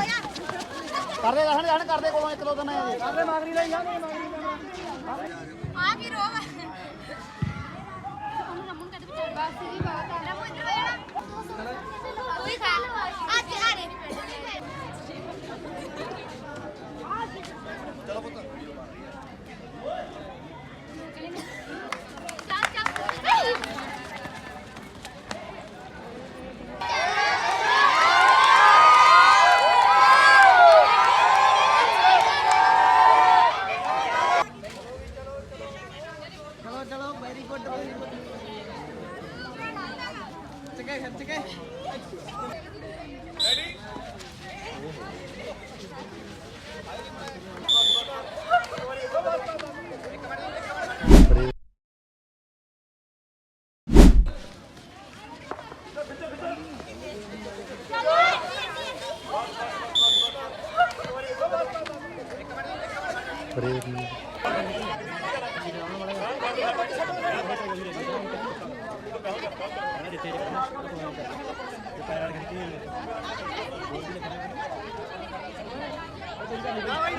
ਕਰਦੇ ਰਹਿਣ ਜਾਣ ਕਰਦੇ ਕੋਲੋਂ ਇੱਕ ਦੋ ਦਿਨ। ਆਏ ਕਰਦੇ ਮਾਗਰੀ ਲਈ ਜਾਂਦੇ ਆ ਕੀ ਰੋਗ ਹੈ ਉਹਨੂੰ ਰਮਨ ਕਦੇ ਵਿਚਾਰ। ਬਸ ਜੀ ਬਾਤ ਆ। ਰਮਨ ਇਧਰ ਕੂਲ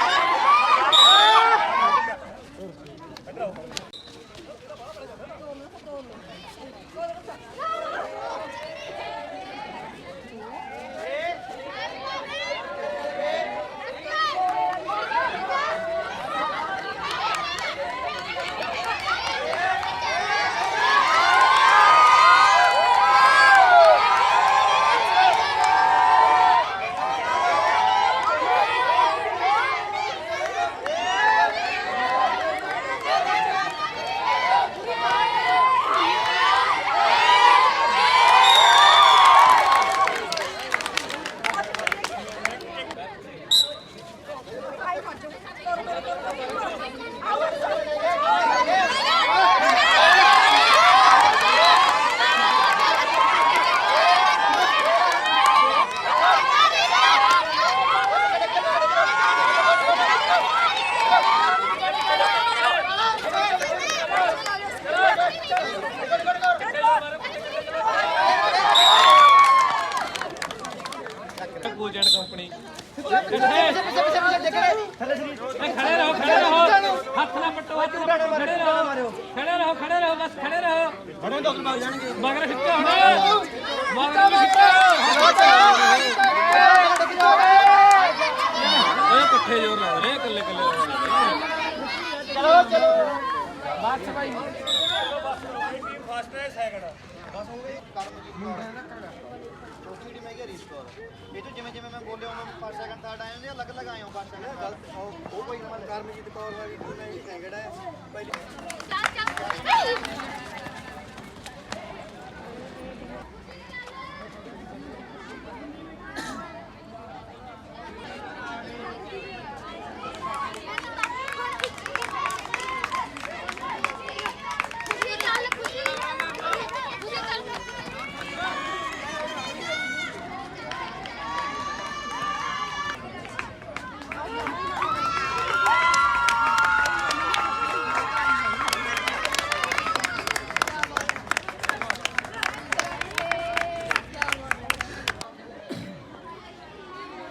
ਮਗਰ ਖਿੱਚੋ ਹੁਣ। ਮਗਰ ਵੀ ਖਿੱਚੋ। ਇਹ ਇਕੱਠੇ ਜੋਰ ਲਾ ਰਹੇ ਇਕੱਲੇ ਇਕੱਲੇ ਲਾ ਰਹੇ ਚੌਥੀ ਟੀਮ ਹੈਗੀ ਰਿਸਟੋਰ ਇਹ ਤੋਂ ਜਿਵੇਂ ਜਿਵੇਂ ਮੈਂ ਬੋਲਿਆ ਉਹਨਾਂ ਪਰ ਸੈਕਿੰਡ ਥਰਡ ਆਏ ਹੁੰਦੇ ਆ, ਅਲੱਗ ਅਲੱਗ ਹੋ ਪਰ ਸੈਕਿੰਡ ਗਲਤ ਉਹ ਉਹ ਕੋਈ ਨਮਨ ਕਰਮਜੀਤ ਕੌਰ ਵਾਲੀ ਇਹ ਸੈਕਿੰਡ ਹੈ। ਪਹਿਲੀ ਚੱਲ ਚੱਲ ਖੁਸ਼ੀ ਚੱਲ ਖੁਸ਼ੀ ਖੁਸ਼ੀ ਚੱਲ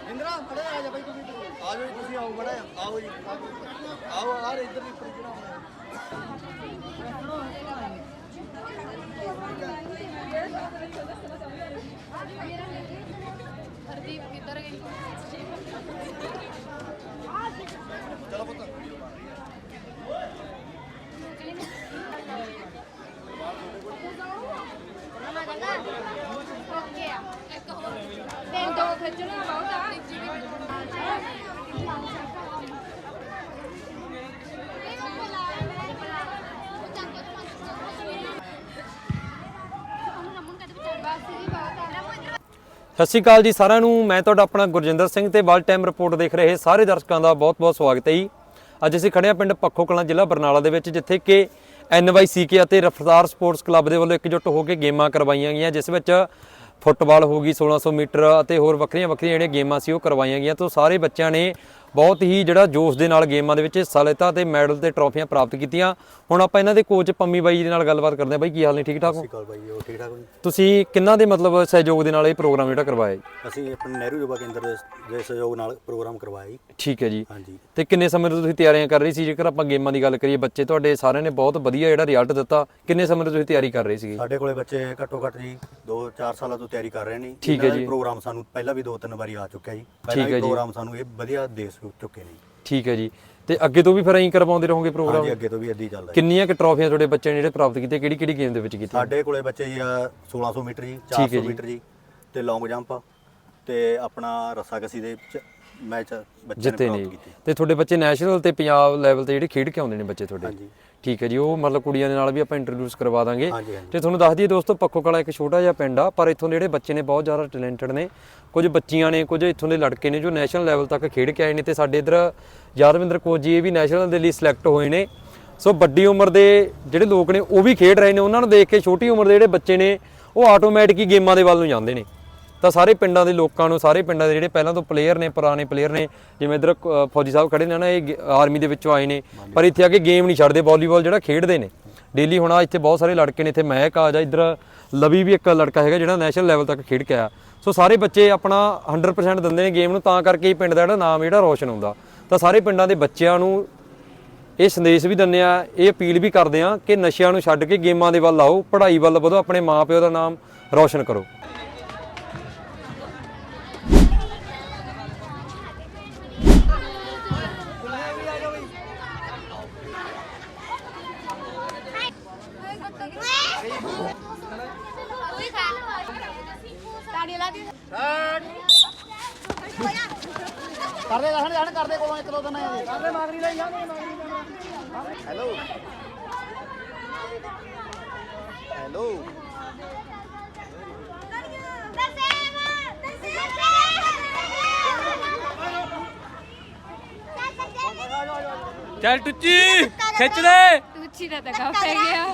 ਇੰਦਰਾ ਖੜੇ ਆ ਜਾ ਬਾਈ ਤੁਸੀਂ ਆ ਜਾਓ ਜੀ, ਤੁਸੀਂ ਆਓ ਬੜਾ ਆਓ ਜੀ ਆਓ ਆ ਰਹੇ ਇੱਧਰ ਵੀ ਉੱਪਰ ਜਿਹੜਾ ਹੋਣਾ ਹਰਦੀਪ ਕਿੱਧਰ ਗਈ ਚਲੋ ਪੁੱਤ ਓਕੇ ਆ ਇੱਕ ਹੋਰ ਤੇ ਦੋ ਖਿੱਚਣਾ ਬਹੁਤ ਆ ਸਤਿ ਸ਼੍ਰੀ ਅਕਾਲ ਜੀ ਸਾਰਿਆਂ ਨੂੰ। ਮੈਂ ਤੁਹਾਡਾ ਆਪਣਾ ਗੁਰਜਿੰਦਰ ਸਿੰਘ ਤੇ ਵਰਲਡ ਟਾਈਮ ਰਿਪੋਰਟ ਦੇਖ ਰਹੇ ਸਾਰੇ ਦਰਸ਼ਕਾਂ ਦਾ ਬਹੁਤ-ਬਹੁਤ ਸਵਾਗਤ ਹੈ ਜੀ। ਅੱਜ ਅਸੀਂ ਖੜੇ ਹਾਂ ਪਿੰਡ ਪੱਖੋ ਕਲਾਂ ਜ਼ਿਲ੍ਹਾ ਬਰਨਾਲਾ ਦੇ ਵਿੱਚ, ਜਿੱਥੇ ਕਿ ਐਨਵਾਈਸੀਕੇ ਅਤੇ ਰਫਤਾਰ ਸਪੋਰਟਸ ਕਲੱਬ ਦੇ ਵੱਲੋਂ ਇਕਜੁੱਟ ਹੋ ਕੇ ਗੇਮਾਂ ਕਰਵਾਈਆਂ ਗਈਆਂ, ਜਿਸ ਵਿੱਚ ਫੁੱਟਬਾਲ ਹੋ ਗਈ 1600 ਮੀਟਰ ਅਤੇ ਹੋਰ ਵੱਖਰੀਆਂ ਵੱਖਰੀਆਂ ਜਿਹੜੀਆਂ ਗੇਮਾਂ ਸੀ ਉਹ ਕਰਵਾਈਆਂ ਗਈਆਂ। ਤੋਂ ਸਾਰੇ ਬੱਚਿਆਂ ਨੇ ਬਹੁਤ ਹੀ ਜਿਹੜਾ ਜੋਸ਼ ਦੇ ਨਾਲ ਗੇਮਾਂ ਦੇ ਵਿੱਚ ਹਿੱਸਾ ਲਿੱਤਾ ਤੇ ਮੈਡਲ ਤੇ ਟਰਾਫੀਆਂ ਪ੍ਰਾਪਤ ਕੀਤੀਆਂ। ਹੁਣ ਆਪਾਂ ਇਹਨਾਂ ਦੇ ਕੋਚ ਪੰਮੀ ਬਾਈ ਦੇ ਨਾਲ ਗੱਲਬਾਤ ਕਰਦੇ ਹਾਂ। ਬਾਈ ਕੀ ਹਾਲ ਨੇ? ਠੀਕ ਠਾਕ ਹੋ? ਕਾਲ ਬਾਈ ਉਹ ਠੀਕ ਠਾਕ ਜੀ? ਤੁਸੀਂ ਕਿੰਨਾ ਦੇ ਮਤਲਬ ਸਹਿਯੋਗ ਦੇ ਨਾਲ ਇਹ ਪ੍ਰੋਗਰਾਮ ਜਿਹੜਾ ਕਰਵਾਇਆ ਜੀ? ਅਸੀਂ ਆਪਣੇ ਨਹਿਰੂ ਯੁਵਾ ਕੇਂਦਰ ਦੇ ਦੇ ਸਹਿਯੋਗ ਨਾਲ ਪ੍ਰੋਗਰਾਮ ਕਰਵਾਇਆ ਜੀ। ਠੀਕ ਹੈ ਜੀ। ਹਾਂਜੀ। ਤੇ ਕਿੰਨੇ ਸਮੇਂ ਤੋਂ ਤੁਸੀਂ ਤਿਆਰੀਆਂ ਕਰ ਰਹੀ ਸੀ? ਜੇਕਰ ਆਪਾਂ ਗੇਮਾਂ ਦੀ ਗੱਲ ਕਰੀਏ ਬੱਚੇ ਤੁਹਾਡੇ ਸਾਰਿਆਂ ਨੇ ਬਹੁਤ ਵਧੀਆ ਜਿਹੜਾ ਰਿਜ਼ਲਟ ਦਿੱਤਾ। ਕਿੰਨੇ ਸਮੇਂ ਤੋਂ ਤੁਸੀਂ ਤਿਆਰੀ ਕਰ ਰਹੇ ਸੀਗੇ? ਸਾਡੇ ਕੋਲੇ ਬੱਚੇ ਘੱਟੋ ਘੱਟ ਜੀ 2-4 ਸਾਲਾਂ ਤੋਂ ਤਿਆਰੀ ਕਰ ਰਹੇ ਨੇ। ਠੀਕ ਹੈ ਜੀ। ਪ੍ਰੋਗਰਾਮ ਸਾਨੂੰ ਪਹਿਲਾਂ ਵੀ ਦੋ ਤਿੰਨ ਵਾਰੀ ਆ ਚੁੱਕਿਆ ਜੀ। ਪਹਿਲਾਂ ਹੈ ਵੀ। ਪ੍ਰੋਗਰਾਮ ਸਾਨੂੰ ਇਹ ਵਧੀਆ ਦੇ ਸੁ- ਚੁੱਕੇ ਨੇ ਜੀ। ਠੀਕ ਹੈ ਜੀ। ਤੇ ਅੱਗੇ ਤੋਂ ਵੀ ਫਿਰ ਐਂ ਕਰਵਾਉਂਦੇ ਰਹੋਗੇ ਪ੍ਰੋਗਰਾਮ? ਹਾਂਜੀ ਅੱਗੇ ਤੋਂ ਵੀ ਏਦਾਂ ਹੀ ਚੱਲਦਾ ਜੀ। ਕਿੰਨੀਆਂ ਕਿ ਟਰਾਫੀਆਂ ਤੁਹਾਡੇ ਬੱਚਿਆਂ ਨੇ ਜਿਹੜੇ ਪ੍ਰਾਪਤ ਕੀਤੇ ਕਿਹੜੀ ਕਿਹੜੀ ਗੇਮ ਦੇ ਵਿੱਚ ਕੀਤੀਆਂ? ਸਾਡੇ ਕੋਲੇ ਬੱਚੇ ਜੀ ਆ 1600 ਮੀਟਰ ਜੀ ਠੀਕ ਹੈ 400 ਜੀ। ਮੀਟਰ ਜੀ ਤੇ ਲੌਂਗ ਜੰਪ ਤੇ ਆਪਣਾ ਰੱਸਾਕਸੀ ਦੇ ਮੈਚ ਬੱਚਿਆਂ ਜਿੱਤੇ ਨੇ ਨੇ। ਪ੍ਰਾਪਤ ਕੀਤੇ। ਤੇ ਤੁਹਾਡੇ ਬੱਚੇ ਨੈਸ਼ਨਲ ਤੇ ਪੰਜਾਬ ਲੈਵਲ ਤੇ ਜਿਹੜੇ ਖੇਡ ਕੇ ਆਉਂਦੇ ਨੇ ਬੱਚੇ ਤੁਹਾਡੇ? ਹਾਂਜੀ। ਠੀਕ ਹੈ ਜੀ ਉਹ ਮਤਲਬ ਕੁੜੀਆਂ ਦੇ ਨਾਲ ਵੀ ਆਪਾਂ ਇੰਟਰੋਡਿਊਸ ਕਰਵਾ ਦਾਂਗੇ। ਹਾਂਜੀ, ਹਾਂਜੀ। ਤੇ ਤੁਹਾਨੂੰ ਦੱਸ ਦਈਏ ਦੋਸਤੋ ਪੱਖੋ ਕਲਾ ਇੱਕ ਛੋਟਾ ਜਿਹਾ ਪਿੰਡ ਆ ਪਰ ਇੱਥੋਂ ਦੇ ਜਿਹੜੇ ਬੱਚੇ ਨੇ ਬਹੁਤ ਜ਼ਿਆਦਾ ਟੈਲੈਂਟਡ ਨੇ। ਕੁਝ ਬੱਚੀਆਂ ਨੇ ਕੁਝ ਇੱਥੋਂ ਦੇ ਲੜਕੇ ਨੇ ਜੋ ਨੈਸ਼ਨਲ ਲੈਵਲ ਤੱਕ ਖੇਡ ਕੇ ਆਏ ਨੇ ਤੇ ਸਾਡੇ ਇਧਰ ਯਾਦਵਿੰਦਰ ਕੋਚ ਜੀ ਇਹ ਵੀ ਨੈਸ਼ਨਲ ਦੇ ਲਈ ਸਿਲੈਕਟ ਹੋਏ ਨੇ। ਸੋ ਵੱਡੀ ਉਮਰ ਦੇ ਜਿਹੜੇ ਲੋਕ ਨੇ ਉਹ ਵੀ ਖੇਡ ਰਹੇ ਨੇ। ਉਹਨਾਂ ਨੂੰ ਦੇਖ ਕੇ ਛੋਟੀ ਉਮਰ ਦੇ ਜਿਹੜੇ ਬੱਚੇ ਨੇ ਉਹ ਆਟੋਮੈਟਿਕ ਹੀ ਗੇਮਾਂ ਦੇ ਵੱਲ ਨੂੰ ਜਾਂਦੇ ਨੇ। ਤਾਂ ਸਾਰੇ ਪਿੰਡਾਂ ਦੇ ਲੋਕਾਂ ਨੂੰ ਸਾਰੇ ਪਿੰਡਾਂ ਦੇ ਜਿਹੜੇ ਪਹਿਲਾਂ ਤੋਂ ਪਲੇਅਰ ਨੇ ਪੁਰਾਣੇ ਪਲੇਅਰ ਨੇ ਜਿਵੇਂ ਇਧਰ ਫੌਜੀ ਸਾਹਿਬ ਖੜੇ ਨੇ ਨਾ ਇਹ ਆਰਮੀ ਦੇ ਵਿੱਚੋਂ ਆਏ ਨੇ। ਪਰ ਇੱਥੇ ਆ ਕੇ ਗੇਮ ਨਹੀਂ ਛੱਡਦੇ ਵਾਲੀਬਾਲ ਜਿਹੜਾ ਖੇਡਦੇ ਨੇ। ਡੇਲੀ ਹੁਣ ਆ ਇੱਥੇ ਬਹੁਤ ਸਾਰੇ ਲੜਕੇ ਨੇ ਇੱਥੇ ਮਹਿਕ ਆ ਜਾ ਇਧਰ ਲਵੀ ਵੀ ਇੱਕ ਲੜਕਾ ਹੈਗਾ ਜਿਹੜਾ ਨੈਸ਼ਨਲ ਲੈਵਲ ਤੱਕ ਖੇਡ ਕੇ ਆਇਆ। ਸੋ ਸਾਰੇ ਬੱਚੇ ਆਪਣਾ 100% ਦਿੰਦੇ ਨੇ ਗੇਮ ਨੂੰ ਤਾਂ ਕਰਕੇ ਹੀ ਪਿੰਡ ਦਾ ਜਿਹੜਾ ਨਾਮ ਜਿਹੜਾ ਰੋਸ਼ਨ ਹੁੰਦਾ। ਤਾਂ ਸਾਰੇ ਪਿੰਡਾਂ ਦੇ ਬੱਚਿਆਂ ਨੂੰ ਇਹ ਸੰਦੇਸ਼ ਵੀ ਦਿੰਦੇ ਆ ਇਹ ਅਪੀਲ ਵੀ ਕਰਦੇ ਆ ਕਿ ਨਸ਼ਿਆਂ ਨੂੰ ਛੱਡ ਕੇ ਗੇਮਾਂ ਦੇ ਵੱਲ ਆਓ ਪੜ੍ਹਾਈ ਵੱਲ ਵਧੋ ਆਪਣੇ ਮਾਪਿਓ ਦਾ ਨਾਮ ਰੋਸ਼ਨ ਕਰੋ ਕੋਈ ਖਾ ਤਾੜੀ ਲਾ ਦੀ ਕਰਦੇ ਰਹਿਣ ਜਾਣ ਕਰਦੇ ਕੋਲੋਂ ਇੱਕ ਦੋ ਦਿਨ ਆਏ ਕਰਦੇ ਮਾਗਰੀ ਲਈ ਜਾਂਦੇ ਹੈਲੋ ਹੈਲੋ ਚੱਲ ਟੁੱਚੀ, ਖਿੱਚ ਲੈ ਟੂਚੀ ਦਾ ਤਾਂ ਪੈ ਗਿਆ।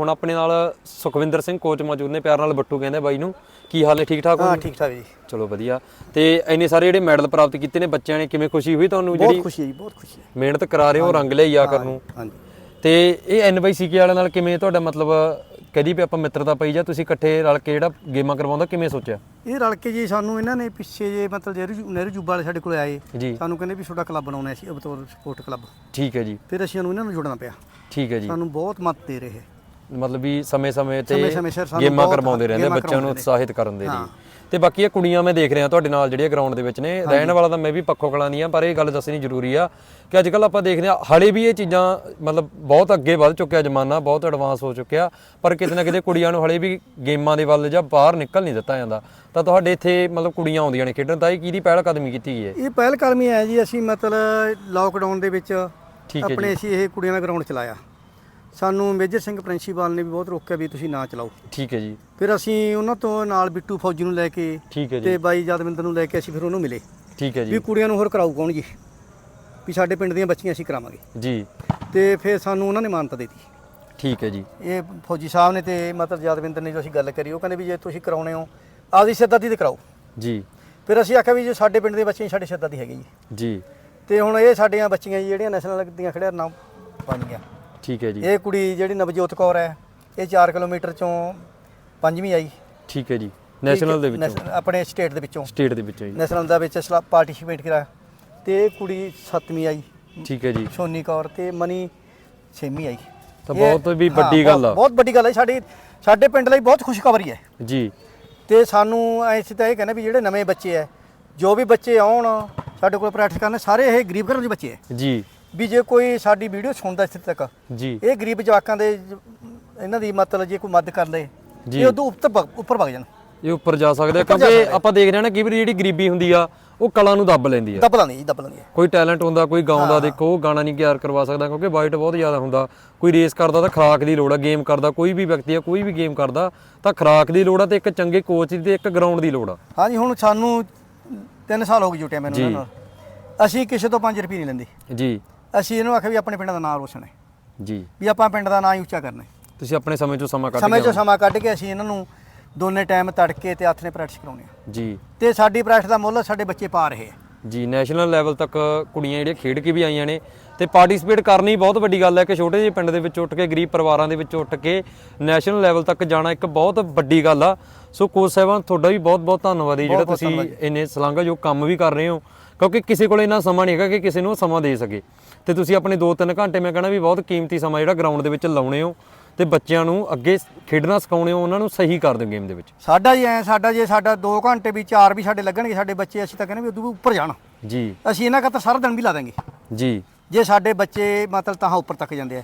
ਹੁਣ ਆਪਣੇ ਨਾਲ ਸੁਖਵਿੰਦਰ ਸਿੰਘ ਕੋਚ ਮੌਜੂਦ ਨੇ ਪਿਆਰ ਨਾਲ ਬੱਟੂ ਕਹਿੰਦੇ ਬਾਈ ਨੂੰ। ਕੀ ਹਾਲ ਹੈ ਠੀਕ ਠਾਕ ਹੋ? ਠੀਕ ਠਾਕ ਜੀ। ਚਲੋ ਵਧੀਆ। ਤੇ ਇੰਨੇ ਸਾਰੇ ਜਿਹੜੇ ਮੈਡਲ ਪ੍ਰਾਪਤ ਕੀਤੇ ਨੇ ਬੱਚਿਆਂ ਨੇ ਕਿਵੇਂ ਖੁਸ਼ੀ ਹੋਈ ਤੁਹਾਨੂੰ ਬਹੁਤ ਜਿਹੜੀ? ਖੁਸ਼ੀ ਹੈ ਜੀ ਬਹੁਤ ਖੁਸ਼ੀ ਹੈ। ਮਿਹਨਤ ਕਰਾ ਰਹੇ ਹੋ ਰੰਗ ਲਿਆਈ ਆ ਕਰਨ ਨੂੰ। ਹਾਂਜੀ ਤੇ ਇਹ ਐਨਵਾਈਸੀਕੇ ਵਾਲਿਆਂ ਨਾਲ ਕਿਵੇਂ ਤੁਹਾਡਾ ਮਤਲਬ ਕਦੀ ਵੀ ਆਪਾਂ ਮਿੱਤਰਤਾ ਪਈ ਜਾਂ ਤੁਸੀਂ ਇਕੱਠੇ ਰਲ ਕੇ ਜਿਹੜਾ ਗੇਮਾਂ ਕਰਵਾਉਂਦਾ ਕਿਵੇਂ ਸੋਚਿਆ? ਇਹ ਰਲ ਕੇ ਜੀ ਸਾਨੂੰ ਇਹਨਾਂ ਨੇ ਪਿੱਛੇ ਜੇ ਮਤਲਬ ਨਹਿਰੂ ਜੂ- ਨਹਿਰੂ ਜੂਬਾ ਵਾਲੇ ਸਾਡੇ ਕੋਲ ਆਏ। ਸਾਨੂੰ ਕਹਿੰਦੇ ਵੀ ਤੁਹਾਡਾ ਕਲੱਬ ਬਣਾਉਣਾ ਸੀ ਅਬਤੌਰ ਸਪੋਰਟ ਕਲੱਬ। ਠੀਕ ਹੈ ਜੀ। ਫਿਰ ਅਸੀਂ ਉਹਨੂੰ ਇਹਨਾਂ ਨੂੰ ਜੋੜਨਾ ਪਿਆ। ਠੀਕ ਹੈ ਜੀ। ਸਾਨੂੰ ਬਹੁਤ ਮਤ ਦੇ ਰਹੇ। ਮਤਲਬ ਵੀ ਸਮੇਂ-ਸਮੇਂ ਤੇ ਸਮੇਂ-ਸਮੇਂ ਸਿਰ ਸਾਨੂੰ ਗੇਮਾਂ ਬਹੁਤ ਕਰਵਾਉਂਦੇ ਰਹਿੰਦੇ ਗੇਮਾਂ ਬੱਚਿਆਂ ਨੂੰ। ਉਤਸ਼ਾਹਿਤ ਕਰਨ ਦੇ ਲਈ। ਤੇ ਬਾਕੀ ਇਹ ਕੁੜੀਆਂ ਮੈਂ ਦੇਖ ਰਿਹਾ ਤੁਹਾਡੇ ਨਾਲ ਜਿਹੜੀਆਂ ਗਰਾਊਂਡ ਦੇ ਵਿੱਚ ਨੇ। ਰਹਿਣ ਵਾਲਾ ਤਾਂ ਮੈਂ ਵੀ ਪੱਖੋ ਕਲਾਂ ਦੀ ਆ ਪਰ ਇਹ ਗੱਲ ਦੱਸਣੀ ਜ਼ਰੂਰੀ ਆ ਕਿ ਅੱਜ ਕੱਲ ਆਪਾਂ ਦੇਖਦੇ ਆ ਹਲੇ ਵੀ ਇਹ ਚੀਜ਼ਾਂ ਮਤਲਬ ਬਹੁਤ ਅੱਗੇ ਵੱਧ ਚੁੱਕਿਆ ਜ਼ਮਾਨਾ ਬਹੁਤ ਐਡਵਾਂਸ ਹੋ ਚੁੱਕਿਆ ਪਰ ਕਿਤੇ ਨਾ ਕਿਤੇ ਕੁੜੀਆਂ ਨੂੰ ਹਲੇ ਵੀ ਗੇਮਾਂ ਦੇ ਵੱਲ ਜਾਂ ਬਾਹਰ ਨਿਕਲ ਨਹੀਂ ਦਿੱਤਾ ਜਾਂਦਾ। ਤਾਂ ਤੁਹਾਡੇ ਇੱਥੇ ਮਤਲਬ ਕੁੜੀਆਂ ਆਉਂਦੀਆਂ ਨੇ ਖੇਡਣ ਤਾਂ ਇਹ ਕਿਹਦੀ ਪਹਿਲ ਕਦਮੀ ਕੀਤੀ ਗਈ ਹੈ? ਇਹ ਪਹਿਲ ਕਰਮੀ ਹੈ ਜੀ ਅਸੀਂ ਮਤਲਬ ਲਾਕਡਾਊਨ ਦੇ ਵਿੱਚ ਠੀਕ ਹੈ ਆਪਣੇ ਅਸੀਂ ਇਹ ਕੁੜੀਆਂ ਦਾ ਗਰਾਊਂਡ ਚਲਾਇਆ। ਸਾਨੂੰ ਮੇਜਰ ਸਿੰਘ ਪ੍ਰਿੰਸੀਪਲ ਨੇ ਵੀ ਬਹੁਤ ਰੋਕਿਆ ਵੀ ਤੁਸੀਂ ਨਾ ਚਲਾਓ। ਠੀਕ ਹੈ ਜੀ। ਫਿਰ ਅਸੀਂ ਉਹਨਾਂ ਤੋਂ ਨਾਲ ਬਿੱਟੂ ਫੌਜੀ ਨੂੰ ਲੈ ਕੇ ਠੀਕ ਹੈ ਤੇ ਜੀ ਬਾਈ ਯਾਦਵਿੰਦਰ ਨੂੰ ਲੈ ਕੇ ਅਸੀਂ ਫਿਰ ਉਹਨੂੰ ਮਿਲੇ। ਠੀਕ ਹੈ ਵੀ ਜੀ ਕੁੜੀਆਂ ਨੂੰ ਹੋਰ ਕਰਾਊ ਕੌਣ ਜੀ? ਵੀ ਸਾਡੇ ਪਿੰਡ ਦੀਆਂ ਬੱਚੀਆਂ ਅਸੀਂ ਕਰਾਵਾਂਗੇ। ਜੀ। ਤੇ ਫਿਰ ਸਾਨੂੰ ਉਹਨਾਂ ਨੇ ਮਾਨਤਾ ਦੇ ਦਿੱਤੀ। ਠੀਕ ਹੈ ਜੀ। ਇਹ ਫੌਜੀ ਸਾਹਿਬ ਨੇ ਤੇ ਮਤਲਬ ਯਾਦਵਿੰਦਰ ਨੇ ਜੋ ਅਸੀਂ ਗੱਲ ਕਰੀ ਉਹ ਕਹਿੰਦੇ ਵੀ ਜੇ ਤੁਸੀਂ ਕਰਾਉਣੇ ਹੋ ਆਪਦੀ ਸਿੱਧਾਤੀ ਤੇ ਕਰਾਓ। ਜੀ। ਫਿਰ ਅਸੀਂ ਆਖਿਆ ਵੀ ਜੇ ਸਾਡੇ ਪਿੰਡ ਦੇ ਬੱਚੇ ਸਾਡੇ ਸਿੱਧਾਤੀ ਹੈਗੇ ਜੀ। ਜੀ। ਤੇ ਹੁਣ ਇਹ ਸਾਡੀਆਂ ਬੱਚੀਆਂ ਜਿਹੜੀਆਂ ਨੈਸ਼ਨਲ ਦੀਆਂ ਖੜਿਆ ਨਾਮ ਬਣ ਗਿਆ ਠੀਕ ਹੈ ਜੀ। ਇਹ ਕੁੜੀ ਜਿਹੜੀ ਨਵਜੋਤ ਕੌਰ ਹੈ ਇਹ 4 ਕਿਲੋਮੀਟਰ ਚੋਂ ਪੰਜਵੀਂ ਆਈ। ਠੀਕ ਹੈ ਜੀ। ਨੈਸ਼ਨਲ ਦੇ ਵਿੱਚੋਂ? ਨੈਸ਼ਨਲ- ਆਪਣੇ ਸਟੇਟ ਦੇ ਵਿੱਚੋਂ। ਸਟੇਟ ਦੇ ਵਿੱਚੋਂ ਜੀ। ਨੈਸ਼ਨਲ ਦਾ ਵਿੱਚ ਪਾਰਟਿਸਿਪੇਟ ਕਰਾਇਆ ਤੇ ਇਹ ਕੁੜੀ 7ਵੀਂ ਆਈ। ਠੀਕ ਹੈ ਜੀ। ਸੋਨੀ ਕੌਰ ਤੇ ਮਨੀ 6ਵੀਂ ਆਈ। ਤਾਂ ਇਹ- ਬਹੁਤ ਵੀ ਹਾਂ, ਵੱਡੀ ਗੱਲ ਆ। ਬਹੁਤ- ਵੱਡੀ ਗੱਲ ਹੈ। ਸਾਡੀ ਸਾਡੇ ਪਿੰਡ ਲਈ ਬਹੁਤ ਖੁਸ਼ਖਬਰੀ ਹੈ। ਜੀ। ਤੇ ਸਾਨੂੰ ਐਸੀ ਤਾਂ ਇਹ ਕਹਿੰਦੇ ਵੀ ਜਿਹੜੇ ਨਵੇਂ ਬੱਚੇ ਹੈ ਜੋ ਵੀ ਬੱਚੇ ਆਉਣ ਸਾਡੇ ਕੋਲ ਪ੍ਰੈਕਟਿਸ ਕਰਨ ਸਾਰੇ ਇਹ ਗਰੀਬ ਘਰਾਂ ਦੇ ਬੱਚੇ ਹੈ। ਜੀ। ਵੀ ਜੇ ਕੋਈ ਸਾਡੀ ਵੀਡੀਓ ਸੁਣਦਾ ਇੱਥੇ ਤੱਕ ਜੀ। ਇਹ ਗਰੀਬ ਜਵਾਕਾਂ ਦੇ ਜ- ਇਹਨਾਂ ਦੀ ਮਤਲਬ ਜੇ ਕੋਈ ਮਦਦ ਕਰ ਲੇ ਜੀ। ਇਹ ਉਦੋਂ ਉੱਪਰ ਵਗ- ਉੱਪਰ ਵਗ ਜਾਣ। ਇਹ ਉੱਪਰ ਜਾ ਸਕਦੇ ਆ। ਉੱਪਰ ਜਾ ਕਿਉਂਕਿ ਸਕਦੇ। ਆ। ਆਪਾਂ ਦੇਖ ਰਹੇ ਹਾਂ ਨਾ ਕਈ ਵਾਰੀ ਜਿਹੜੀ ਗਰੀਬੀ ਹੁੰਦੀ ਆ ਉਹ ਕਲਾ ਨੂੰ ਦੱਬ ਲੈਂਦੀ ਹੈ ਦਬਲਾ ਨਹੀਂ ਜੀ ਦਬਲਾ ਨਹੀਂ ਕੋਈ ਟੈਲੈਂਟ ਹੁੰਦਾ ਕੋਈ ਗਾਉਂਦਾ ਦੇਖੋ ਉਹ ਗਾਣਾ ਨਹੀਂ ਤਿਆਰ ਕਰਵਾ ਸਕਦਾ ਕਿਉਂਕਿ ਵਾਈਟ ਬਹੁਤ ਜ਼ਿਆਦਾ ਹੁੰਦਾ। ਕੋਈ ਰੇਸ ਕਰਦਾ ਤਾਂ ਖਰਾਕ ਦੀ ਲੋੜ ਆ ਗੇਮ ਕਰਦਾ ਕੋਈ ਵੀ ਵਿਅਕਤੀ ਆ ਕੋਈ ਵੀ ਗੇਮ ਕਰਦਾ ਤਾਂ ਖਰਾਕ ਦੀ ਲੋੜ ਆ ਤੇ ਇੱਕ ਚੰਗੇ ਕੋਚ ਦੀ ਤੇ ਇੱਕ ਗਰਾਊਂਡ ਦੀ ਲੋੜ ਆ। ਹਾਂਜੀ ਹੁਣ ਸਾਨੂੰ 3 ਸਾਲ ਹੋ ਗਏ ਜੁਟਿਆ ਮੈਨੂੰ ਇਹਨਾਂ ਨਾਲ। ਅਸੀਂ ਕਿਸੇ ਤੋਂ 5 ਰੁਪਏ ਨਹੀਂ ਲੈਂਦੇ। ਜੀ। ਅਸੀਂ ਇਹਨੂੰ ਆਖਿਆ ਵੀ ਆਪਣੇ ਪਿੰਡ ਦਾ ਨਾਮ ਰੋਸ਼ਨ ਹੈ। ਜੀ। ਵੀ ਆਪਾਂ ਪਿੰਡ ਦਾ ਨਾਂ ਹੀ ਉੱਚਾ ਕਰਨਾ ਹੈ। ਤੁਸੀਂ ਆਪਣੇ ਸਮੇਂ ਚੋਂ ਸਮਾਂ ਕੱਢ ਸਮੇਂ ਕੇ ਚੋਂ ਸਮਾਂ ਕੱਢ ਕੇ ਅਸੀਂ ਇਹਨਾਂ ਨੂੰ ਦੋਨੇ ਟਾਈਮ ਤੜਕੇ ਤੇ ਹੱਥ ਨੇ ਪ੍ਰੈਕਟਿਸ ਕਰਾਉਣੀ ਆ। ਜੀ। ਤੇ ਸਾਡੀ ਪ੍ਰੈਕਟਿਸ ਦਾ ਮੁੱਲ ਸਾਡੇ ਬੱਚੇ ਪਾ ਰਹੇ ਆ ਜੀ ਨੈਸ਼ਨਲ ਲੈਵਲ ਤੱਕ ਕੁੜੀਆਂ ਜਿਹੜੀਆਂ ਖੇਡ ਕੇ ਵੀ ਆਈਆਂ ਨੇ ਤੇ ਪਾਰਟਿਸਿਪੇਟ ਕਰਨੀ ਬਹੁਤ ਵੱਡੀ ਗੱਲ ਹੈ ਕਿ ਛੋਟੇ ਜਿਹੇ ਪਿੰਡ ਦੇ ਵਿੱਚ ਉੱਠ ਕੇ ਗਰੀਬ ਪਰਿਵਾਰਾਂ ਦੇ ਵਿੱਚ ਉੱਠ ਕੇ ਨੈਸ਼ਨਲ ਲੈਵਲ ਤੱਕ ਜਾਣਾ ਇੱਕ ਬਹੁਤ ਵੱਡੀ ਗੱਲ ਆ। ਸੋ ਕੋਚ ਸਾਹਿਬਾਨ ਤੁਹਾਡਾ ਵੀ ਬਹੁਤ ਬਹੁਤ ਧੰਨਵਾਦ ਹੈ ਜਿਹੜਾ ਤੁਸੀਂ ਇੰਨੇ ਸਲਾਘਾਯੋਗ ਕੰਮ ਵੀ ਕਰ ਰਹੇ ਹੋ ਕਿਉਂਕਿ ਕਿਸੇ ਕੋਲ ਇੰਨਾ ਸਮਾਂ ਨਹੀਂ ਹੈਗਾ ਕਿ ਕਿਸੇ ਨੂੰ ਸਮਾਂ ਦੇ ਸਕੇ। ਤੇ ਤੁਸੀਂ ਆਪਣੇ 2-3 ਘੰਟੇ ਮੈਂ ਕਹਿੰਦਾ ਵੀ ਬਹੁਤ ਕੀਮਤੀ ਸਮਾਂ ਜਿਹੜਾ ਗਰਾਊਂਡ ਦੇ ਵਿੱਚ ਲਾਉਣੇ ਹੋ ਤੇ ਬੱਚਿਆਂ ਨੂੰ ਅੱਗੇ ਖੇਡਣਾ ਸਿਖਾਉਣੇ ਹੋ ਉਹਨਾਂ ਨੂੰ ਸਹੀ ਕਰ ਦਿਓ ਗੇਮ ਦੇ ਵਿੱਚ। ਸਾਡਾ ਜੀ ਐ ਸਾਡਾ ਜੇ ਸਾਡਾ 2 ਘੰਟੇ ਵੀ 4 ਵੀ ਸਾਡੇ ਲੱਗਣਗੇ ਸਾਡੇ ਬੱਚੇ ਅਸੀਂ ਤਾਂ ਕਹਿੰਦੇ ਵੀ ਉਦੋਂ ਵੀ ਉੱਪਰ ਜਾਣ। ਜੀ। ਅਸੀਂ ਇਹਨਾਂ ਖਾਤਰ ਸਾਰਾ ਦਿਨ ਵੀ ਲਾ ਦਾਂਗੇ ਜੀ। ਜੇ ਸਾਡੇ ਬੱਚੇ ਮਤਲਬ ਤਾਂ ਉੱਪਰ ਤੱਕ ਜਾਂਦੇ ਆ।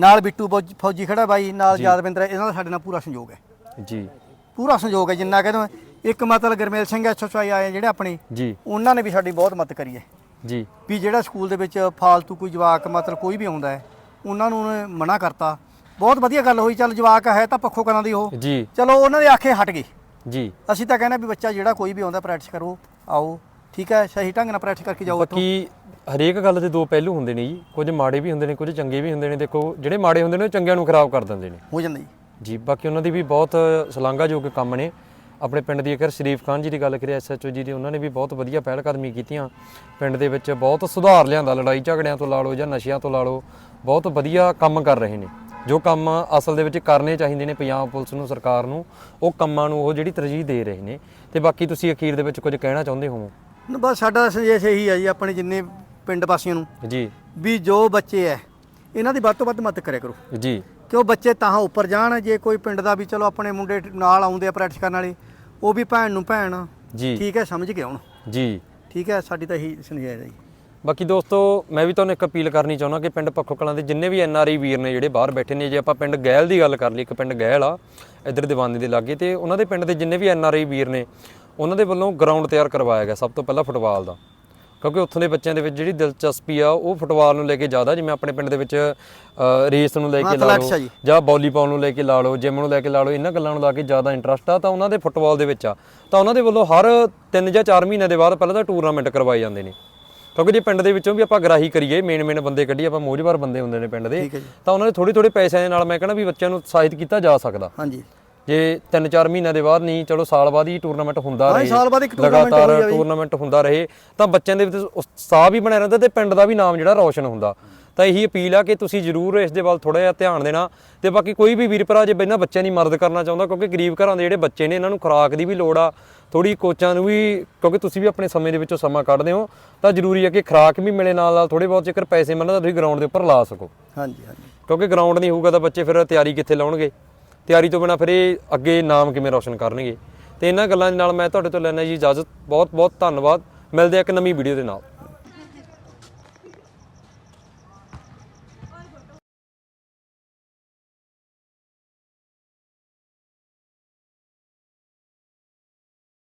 ਨਾਲ ਬਿੱਟੂ ਫੌਜ- ਫੌਜੀ ਖੜਾ ਬਾਈ ਨਾਲ ਯਾਦਵਿੰਦਰ ਇਹਨਾਂ ਦਾ ਸਾਡੇ ਨਾਲ ਪੂਰਾ ਸੰਯੋਗ ਹੈ। ਜੀ। ਪੂਰਾ ਸੰਯੋਗ ਹੈ ਜਿੰਨਾ ਕਹਿੰਦੇ ਇੱਕ ਮਤਲਬ ਗਰਮੇਲ ਸਿੰਘ ਐਸਐਸਆਈ ਆਏ ਜਿਹੜੇ ਆਪਣੇ ਜੀ। ਉਹਨਾਂ ਨੇ ਵੀ ਸਾਡੀ ਬਹੁਤ ਮਦਦ ਕਰੀ ਹੈ। ਜੀ। ਵੀ ਜਿਹੜਾ ਸਕੂਲ ਦੇ ਵਿੱਚ ਫਾਲਤੂ ਕੋਈ ਜਵਾਕ ਮਤਲਬ ਕੋਈ ਵੀ ਆਉਂਦਾ ਹੈ ਉਹਨਾਂ ਨੂੰ ਉਹਨੇ ਮਨਾ ਕਰਤਾ। ਬਹੁਤ ਵਧੀਆ ਗੱਲ ਹੋਈ ਚੱਲ ਜਵਾਕ ਹੈ ਤਾਂ ਪੱਖੋਂ ਕਰਾਂ ਦੀ ਉਹ। ਜੀ। ਚਲੋ ਉਹਨਾਂ ਦੇ ਆਖੇ ਹਟ ਗਏ। ਜੀ। ਅਸੀਂ ਤਾਂ ਕਹਿੰਦੇ ਵੀ ਬੱਚਾ ਜਿਹੜਾ ਕੋਈ ਵੀ ਆਉਂਦਾ ਪ੍ਰੈਕਟਿਸ ਕਰੋ ਆਓ। ਠੀਕ ਹੈ ਸਹੀ ਢੰਗ ਨਾਲ ਪ੍ਰੈਕਟਿਸ ਕਰਕੇ ਜਾਓ ਇੱਥੋਂ। ਬਾਕੀ ਹਰੇਕ ਗੱਲ ਦੇ ਦੋ ਪਹਿਲੂ ਹੁੰਦੇ ਨੇ ਜੀ। ਕੁਝ ਮਾੜੇ ਵੀ ਹੁੰਦੇ ਨੇ ਕੁਝ ਚੰਗੇ ਵੀ ਹੁੰਦੇ ਨੇ। ਦੇਖੋ ਜਿਹੜੇ ਮਾੜੇ ਹੁੰਦੇ ਨੇ ਉਹ ਚੰਗਿਆਂ ਨੂੰ ਖਰਾਬ ਕਰ ਦਿੰਦੇ ਨੇ। ਹੋ ਜਾਂਦਾ ਜੀ। ਜੀ ਬਾਕੀ ਉਹਨਾਂ ਦੀ ਵੀ ਬਹੁਤ ਸ਼ਲਾਘਾਯੋਗ ਕੰਮ ਨੇ। ਆਪਣੇ ਪਿੰਡ ਦੀ ਅਗਰ ਸ਼ਰੀਫ ਖਾਨ ਜੀ ਦੀ ਗੱਲ ਕਰੀਏ ਐਸਐਚਓ ਜੀ ਦੀ ਉਹਨਾਂ ਨੇ ਵੀ ਬਹੁਤ ਵਧੀਆ ਪਹਿਲ ਕਦਮੀ ਕੀਤੀਆਂ। ਪਿੰਡ ਦੇ ਵਿੱਚ ਬਹੁਤ ਸੁਧਾਰ ਲਿਆਂਦਾ ਲੜਾਈ ਝਗੜਿਆਂ ਤੋਂ ਲਾ ਲਓ ਜਾਂ ਨਸ਼ਿਆਂ ਤੋਂ ਲਾ ਲਓ ਬਹੁਤ ਵਧੀਆ ਕੰਮ ਕਰ ਰਹੇ ਨੇ। ਜੋ ਕੰਮ ਅਸਲ ਦੇ ਵਿੱਚ ਕਰਨੇ ਚਾਹੀਦੇ ਨੇ ਪੰਜਾਬ ਪੁਲਿਸ ਨੂੰ ਸਰਕਾਰ ਨੂੰ ਉਹ ਕੰਮਾਂ ਨੂੰ ਉਹ ਜਿਹੜੀ ਤਰਜੀਹ ਦੇ ਰਹੇ ਨੇ। ਤੇ ਬਾਕੀ ਤੁਸੀਂ ਅਖੀਰ ਦੇ ਵਿੱਚ ਕੁਝ ਕਹਿਣਾ ਚਾਹੁੰਦੇ ਹੋ ਬਸ ਸਾਡਾ ਸੰਦੇਸ਼ ਇਹੀ ਹੈ ਜੀ ਆਪਣੇ ਜਿੰਨੇ ਪਿੰਡ ਵਾਸੀਆਂ ਨੂੰ ਜੀ। ਵੀ ਜੋ ਬੱਚੇ ਐ ਇਹਨਾਂ ਦੀ ਵੱਧ ਤੋਂ ਵੱਧ ਮਦਦ ਕਰਿਆ ਕਰੋ। ਜੀ। ਕਿ ਉਹ ਬੱਚੇ ਤਾਂ ਉੱਪਰ ਜਾਣ ਜੇ ਕੋਈ ਪਿੰਡ ਦਾ ਵੀ ਚਲੋ ਆਪਣੇ ਮੁੰਡੇ ਨਾਲ ਆਉਂਦੇ ਆ ਪ੍ਰੈਕਟਿਸ ਕਰਨ ਵਾਲੇ ਉਹ ਵੀ ਭੈਣ ਨੂੰ ਭੈਣ ਜੀ। ਠੀਕ ਹੈ ਸਮਝ ਕੇ ਆਉਣ। ਜੀ। ਠੀਕ ਹੈ ਸਾਡੀ ਤਾਂ ਇਹੀ ਸੰਦੇਸ਼ ਹੈ ਜੀ। ਬਾਕੀ ਦੋਸਤੋ ਮੈਂ ਵੀ ਤੁਹਾਨੂੰ ਇੱਕ ਅਪੀਲ ਕਰਨੀ ਚਾਹੁੰਦਾ ਕਿ ਪਿੰਡ ਪੱਖੋ ਕਲਾਂ ਦੇ ਜਿੰਨੇ ਵੀ ਐਨਆਰਆਈ ਵੀਰ ਨੇ ਜਿਹੜੇ ਬਾਹਰ ਬੈਠੇ ਨੇ ਜੇ ਆਪਾਂ ਪਿੰਡ ਗਹਿਲ ਦੀ ਗੱਲ ਕਰ ਲਈ ਇੱਕ ਪਿੰਡ ਗਹਿਲ ਆ ਇੱਧਰ ਦੀਵਾਨੀ ਦੇ ਲਾਗੇ ਤੇ ਉਹਨਾਂ ਦੇ ਪਿੰਡ ਦੇ ਜਿੰਨੇ ਵੀ ਐਨਆਰਆਈ ਵੀਰ ਨੇ ਉਹਨਾਂ ਦੇ ਵੱਲੋਂ ਗਰਾਊਂਡ ਤਿਆਰ ਕਰਵਾਇਆ ਗਿਆ ਸਭ ਤੋਂ ਪਹਿਲਾਂ ਫੁੱਟਬਾਲ ਦਾ। ਕਿਉਂਕਿ ਉੱਥੋਂ ਦੇ ਬੱਚਿਆਂ ਦੇ ਵਿੱਚ ਜਿਹੜੀ ਦਿਲਚਸਪੀ ਆ ਉਹ ਫੁੱਟਬਾਲ ਨੂੰ ਲੈ ਕੇ ਜ਼ਿਆਦਾ ਜਿਵੇਂ ਆਪਣੇ ਪਿੰਡ ਦੇ ਵਿੱਚ ਰੇਸ ਨੂੰ ਲੈ ਕੇ ਲਾ ਲਓ ਜੀ। ਵਾਲੀਬਾਲ ਨੂੰ ਲੈ ਕੇ ਲਾ ਲਓ ਜਿਮ ਨੂੰ ਲੈ ਕੇ ਲਾ ਲਓ ਇਹਨਾਂ ਗੱਲਾਂ ਨੂੰ ਲਾ ਕੇ ਜ਼ਿਆਦਾ ਇੰਟਰਸਟ ਆ ਤਾਂ ਉਹਨਾਂ ਦੇ ਫੁੱਟਬਾਲ ਦੇ ਵਿੱਚ ਆ ਤਾਂ ਉਹਨਾਂ ਦੇ ਵੱਲੋਂ ਹਰ 3 ਜਾਂ 4 ਮਹੀਨਿਆਂ ਦੇ ਬਾਅਦ ਪਹਿਲਾਂ ਤਾਂ ਟੂਰਨਾਮੈਂਟ ਕਰਵਾਏ ਜਾਂਦੇ ਨੇ ਕਿਉਂਕਿ ਜੇ ਪਿੰਡ ਦੇ ਵਿੱਚੋਂ ਵੀ ਆਪਾਂ ਗਰਾਹੀ ਕਰੀਏ ਮੇਨ ਮੇਨ ਬੰਦੇ ਕੱਢੀਏ ਆਪਾਂ ਮੋਜਵਾਰ ਬੰਦੇ ਹੁੰਦੇ ਨੇ ਪਿੰਡ ਦੇ। ਤਾਂ ਉਹਨਾਂ ਦੇ ਥੋੜੀ ਥੋੜੇ ਪੈਸਿਆਂ ਦੇ ਨਾਲ ਮੈਂ ਕਹਿੰਦਾ ਵੀ ਬੱਚਿਆਂ ਨੂੰ ਉਤਸ਼ਾਹਿਤ ਕੀਤਾ ਜਾ ਸਕਦਾ ਹਾਂਜੀ ਜੇ 3-4 ਮਹੀਨਿਆਂ ਦੇ ਬਾਅਦ ਨਹੀਂ ਚਲੋ ਸਾਲ ਬਾਅਦ ਹੀ ਟੂਰਨਾਮੈਂਟ ਹੁੰਦਾ ਰਹੇ। ਸਾਲ ਬਾਅਦ ਇੱਕ ਲਗਾਤਾਰ। ਟੂਰਨਾਮੈਂਟ ਹੁੰਦਾ ਰਹੇ ਤਾਂ ਬੱਚਿਆਂ ਦੇ ਵਿੱਚ ਉਤਸ਼ਾਹ ਵੀ ਬਣਿਆ ਰਹਿੰਦਾ ਤੇ ਪਿੰਡ ਦਾ ਵੀ ਨਾਮ ਜਿਹੜਾ ਰੌਸ਼ਨ ਹੁੰਦਾ। ਤਾਂ ਇਹੀ ਅਪੀਲ ਆ ਕਿ ਤੁਸੀਂ ਜ਼ਰੂਰ ਇਸ ਦੇ ਵੱਲ ਥੋੜਾ ਜਿਹਾ ਧਿਆਨ ਦੇਣਾ ਤੇ ਬਾਕੀ ਕੋਈ ਵੀ ਵੀਰ ਭਰਾ ਜੇ ਇਹਨਾਂ ਬੱਚਿਆਂ ਦੀ ਮਦਦ ਕਰਨਾ ਚਾਹੁੰਦਾ ਕਿਉਂਕਿ ਗਰੀਬ ਘਰਾਂ ਦੇ ਜਿਹੜੇ ਬੱਚੇ ਨੇ ਇਹਨਾਂ ਨੂੰ ਖੁਰਾਕ ਦੀ ਵੀ ਲੋੜ ਆ ਥੋੜੀ ਕੋਚਾਂ ਨੂੰ ਵੀ ਕਿਉਂਕਿ ਤੁਸੀਂ ਵੀ ਆਪਣੇ ਸਮੇਂ ਦੇ ਵਿੱਚੋਂ ਸਮਾਂ ਕੱਢਦੇ ਹੋ ਤਾਂ ਜ਼ਰੂਰੀ ਹੈ ਕਿ ਖੁਰਾਕ ਵੀ ਮਿਲੇ ਨਾਲ ਨਾਲ ਥੋੜੇ ਬਹੁਤ ਜੇਕਰ ਪੈਸੇ ਮਿਲਣ ਤਾਂ ਤੁਸੀਂ ਗਰਾਊਂਡ ਦੇ ਉੱਪਰ ਲਾ ਸਕੋ। ਹਾਂਜੀ ਹਾਂਜੀ। ਕਿਉਂਕਿ ਗਰਾਊਂਡ ਨਹੀਂ ਹੋਊਗਾ ਤਾਂ ਬੱਚੇ ਫਿਰ ਤਿਆਰੀ ਕਿੱਥੇ ਲਾਉਣਗੇ? ਤਿਆਰੀ ਤੋਂ ਬਿਨਾ ਫਿਰ ਇਹ ਅੱਗੇ ਨਾਮ ਕਿਵੇਂ ਰੌਸ਼ਨ ਕਰਨਗੇ। ਤੇ ਇਹਨਾਂ ਗੱਲਾਂ ਦੇ ਨਾਲ ਮੈਂ ਤੁਹਾਡੇ ਤੋਂ ਲੈਣਾ ਜੀ ਇਜਾਜ਼ਤ। ਬਹੁਤ ਬਹੁਤ ਧੰਨਵਾਦ। ਮਿਲਦੇ ਆ ਇੱਕ ਨਵੀਂ ਵੀਡੀਓ ਦੇ ਨਾਲ।